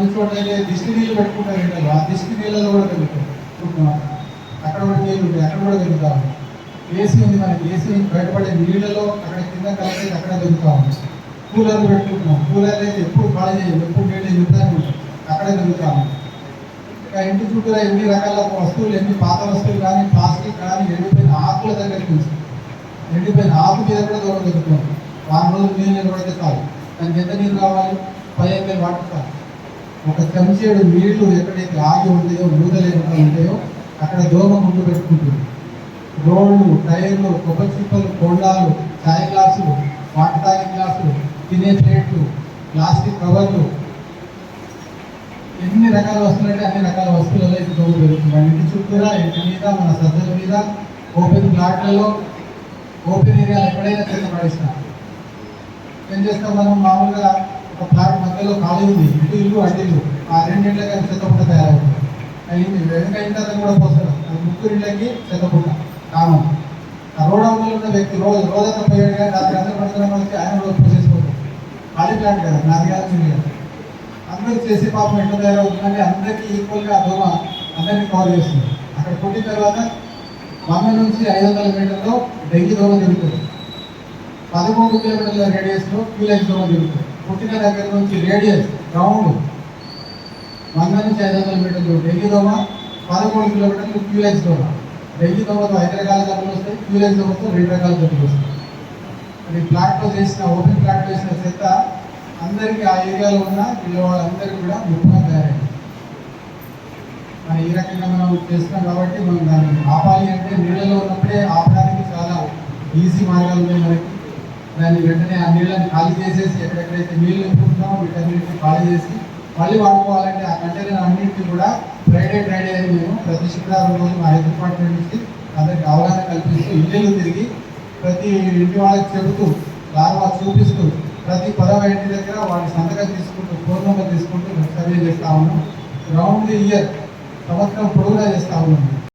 అయితే దిష్టి నీళ్ళు పెట్టుకుంటారు ఆ దిష్టి నీళ్ళలో కూడా పెరుగుతాం అక్కడ కూడా నీళ్ళు ఉంటాయి అక్కడ కూడా పెరుగుతా ఏసీ ఉంది మనకి ఏసీ బయటపడే నీళ్ళలో అక్కడ కింద కలిసి అక్కడ దొరుకుతాము కూలర్లు పెట్టుకుంటున్నాం. కూలర్లు అయితే ఎప్పుడు ఖాళీ చేయం ఎప్పుడు నీళ్ళు నింపుతానే అక్కడే దొరుకుతాము ఇంకా ఇంటి చుట్టూ ఎన్ని రకాల వస్తువులు ఎన్ని పాత వస్తువులు కానీ ప్లాస్టిక్ కానీ ఎండిపోయిన ఆకుల దగ్గరికి నుంచి ఎండిపోయిన ఆకు మీద కూడా దూరం దొరుకుతుంది వారం రోజులు నీళ్ళు నిలబడితే చాలు. దానికి ఎంత నీళ్ళు కావాలి? పై ఎంఎల్ వాటర్ చాలు ఒక చెంచాడు నీళ్ళు ఎక్కడైతే ఆగి ఉంటాయో మూడలేకుండా ఉంటాయో అక్కడ దోమ ముందు పెట్టుకుంటుంది. రోడ్లు టైర్లు కొబ్బరి చిప్పలు కొండాలు చాయ్ గ్లాసులు వాటర్ తాగే గ్లాసులు తినే ప్లేట్లు ప్లాస్టిక్ కవర్లు ఎన్ని రకాల వస్తువులు అంటే అన్ని రకాల వస్తువులలో ఇది దోమ పెరుగుతుంది. మన ఇంటి చుట్టూరా ఇంటి మీద మన సజ్జల మీద ఓపెన్ ప్లాట్లలో ఓపెన్ ఏరియాలో ఎక్కడైనా చెత్త పడేస్తాం ఏం చేస్తాం మనం? మామూలుగా ఒక ప్లాట్ మధ్యలో ఖాళీ ఉంది ఇటు ఇల్లు అటు ఇల్లు. ఆ రెండింటికి అది చెత్తపుట్ట తయారవుతుంది. అయింది. వెనక ఇంటి కూడా పోస్తారు అది ముగ్గురు ఇళ్ళకి చెత్తపుట్ట కామన్ ఆ రోడ్ అవతల ఉన్న వ్యక్తి రోజు రోజంతా పోయాడు కానీ రాత్రి అందరూ పడుతున్న వచ్చి ఆయన కూడా పోసేసిపోతారు ఖాళీ ప్లాంట్ కదా నాది కాదు మీరు కాదు. అందరూ చేసి పాపం ఎట్లా తయారవుతుందంటే అందరికీ ఈక్వల్గా ఆ దోమ అందరినీ కవర్ చేస్తుంది. అక్కడ పుట్టిన తర్వాత వంద నుంచి ఐదు వందల మీటర్లో డెంగీ దోమ జరుగుతుంది. పదకొండు కిలోమీటర్ల రేడియస్లో క్యూలెక్స్ దోమ జరుగుతుంది. పుట్టిన దగ్గర నుంచి రేడియస్ రౌండ్ వంద నుంచి ఐదు వందల మీటర్లు డెంగీ దోమ పదకొండు కిలోమీటర్లు క్యూలెక్స్ దోమ. డెంగ్యూ దోమతో ఐదు రకాల జబ్బులు వస్తాయి. క్యూలెక్స్ దోమతో రెండు రకాల జబ్బులు వస్తాయి. అది ప్లాట్లో చేసిన ఓపెన్ ప్లాట్ చేసిన చెత్త అందరికీ ఆ ఏరియాలో ఉన్న పిల్లవాళ్ళందరికీ వాళ్ళందరికీ కూడా ముప్పగా తయారైంది. మరి ఈ రకంగా మనం చేస్తున్నాం కాబట్టి మనం దాన్ని ఆపాలి అంటే నీళ్ళలో ఉన్నప్పుడే ఆపడానికి చాలా ఈజీ మార్గాలు ఉన్నాయి మనకి. దాన్ని వెంటనే ఆ నీళ్ళని ఖాళీ చేసేసి ఎక్కడెక్కడైతే నీళ్ళు నింపుతున్నామో వీటన్నిటిని ఖాళీ చేసి మళ్ళీ వాడుకోవాలంటే ఆ కంటైనర్ అన్నింటినీ కూడా ఫ్రైడే ఫ్రైడే అని మేము ప్రతి శుక్రవారం రోజు మా హెల్త్ డిపార్ట్మెంట్ నుంచి అందరికి అవగాహన కల్పిస్తూ ఇల్లు తిరిగి ప్రతి ఇంటి వాళ్ళకి చెబుతూ లార్వా చూపిస్తూ ప్రతి పదవ ఇంటి దగ్గర వాళ్ళ సంతకం తీసుకుంటూ ఫోన్ నెంబర్ తీసుకుంటూ సర్వే చేస్తా ఉన్నాం. రౌండ్ ది ఇయర్ సంవత్సరం పొడవునా చేస్తా ఉన్నాం.